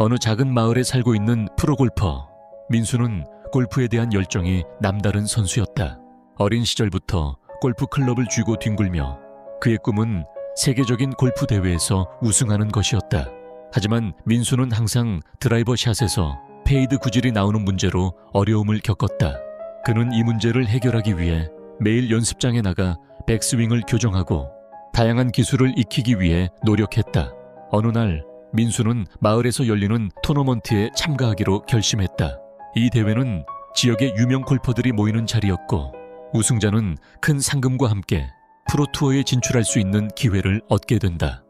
어느 작은 마을에 살고 있는 프로골퍼. 민수는 골프에 대한 열정이 남다른 선수였다. 어린 시절부터 골프 클럽을 쥐고 뒹굴며 그의 꿈은 세계적인 골프 대회에서 우승하는 것이었다. 하지만 민수는 항상 드라이버 샷에서 페이드 구질이 나오는 문제로 어려움을 겪었다. 그는 이 문제를 해결하기 위해 매일 연습장에 나가 백스윙을 교정하고 다양한 기술을 익히기 위해 노력했다. 어느 날 민수는 마을에서 열리는 토너먼트에 참가하기로 결심했다. 이 대회는 지역의 유명 골퍼들이 모이는 자리였고 우승자는 큰 상금과 함께 프로투어에 진출할 수 있는 기회를 얻게 된다.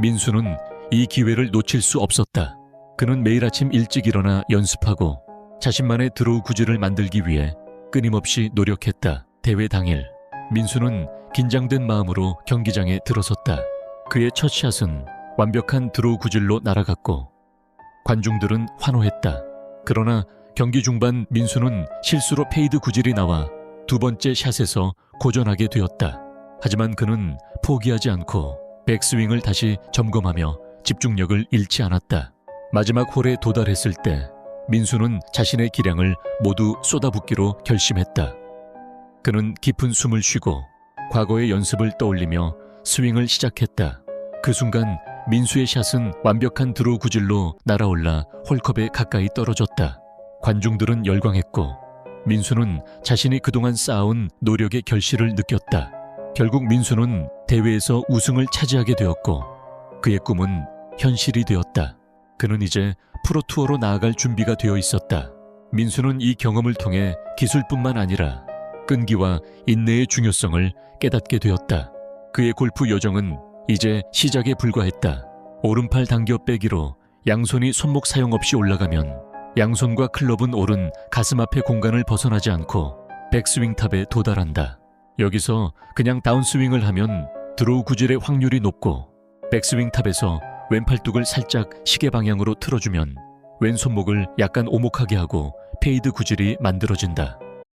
민수는 이 기회를 놓칠 수 없었다. 그는 매일 아침 일찍 일어나 연습하고 자신만의 드로우 구질을 만들기 위해 끊임없이 노력했다. 대회 당일 민수는 긴장된 마음으로 경기장에 들어섰다. 그의 첫 샷은 완벽한 드로우 구질로 날아갔고 관중들은 환호했다. 그러나 경기 중반 민수는 실수로 페이드 구질이 나와 두 번째 샷에서 고전하게 되었다. 하지만 그는 포기하지 않고 백스윙을 다시 점검하며 집중력을 잃지 않았다. 마지막 홀에 도달했을 때 민수는 자신의 기량을 모두 쏟아붓기로 결심했다. 그는 깊은 숨을 쉬고 과거의 연습을 떠올리며 스윙을 시작했다. 그 순간 민수의 샷은 완벽한 드로우 구질로 날아올라 홀컵에 가까이 떨어졌다. 관중들은 열광했고 민수는 자신이 그동안 쌓아온 노력의 결실을 느꼈다. 결국 민수는 대회에서 우승을 차지하게 되었고 그의 꿈은 현실이 되었다. 그는 이제 프로투어로 나아갈 준비가 되어 있었다. 민수는 이 경험을 통해 기술뿐만 아니라 끈기와 인내의 중요성을 깨닫게 되었다. 그의 골프 여정은 이제 시작에 불과했다. 오른팔 당겨 빼기로 양손이 손목 사용 없이 올라가면 양손과 클럽은 오른 가슴 앞의 공간을 벗어나지 않고 백스윙 탑에 도달한다. 여기서 그냥 다운스윙을 하면 드로우 구질의 확률이 높고 백스윙 탑에서 왼팔뚝을 살짝 시계 방향으로 틀어주면 왼손목을 약간 오목하게 하고 페이드 구질이 만들어진다.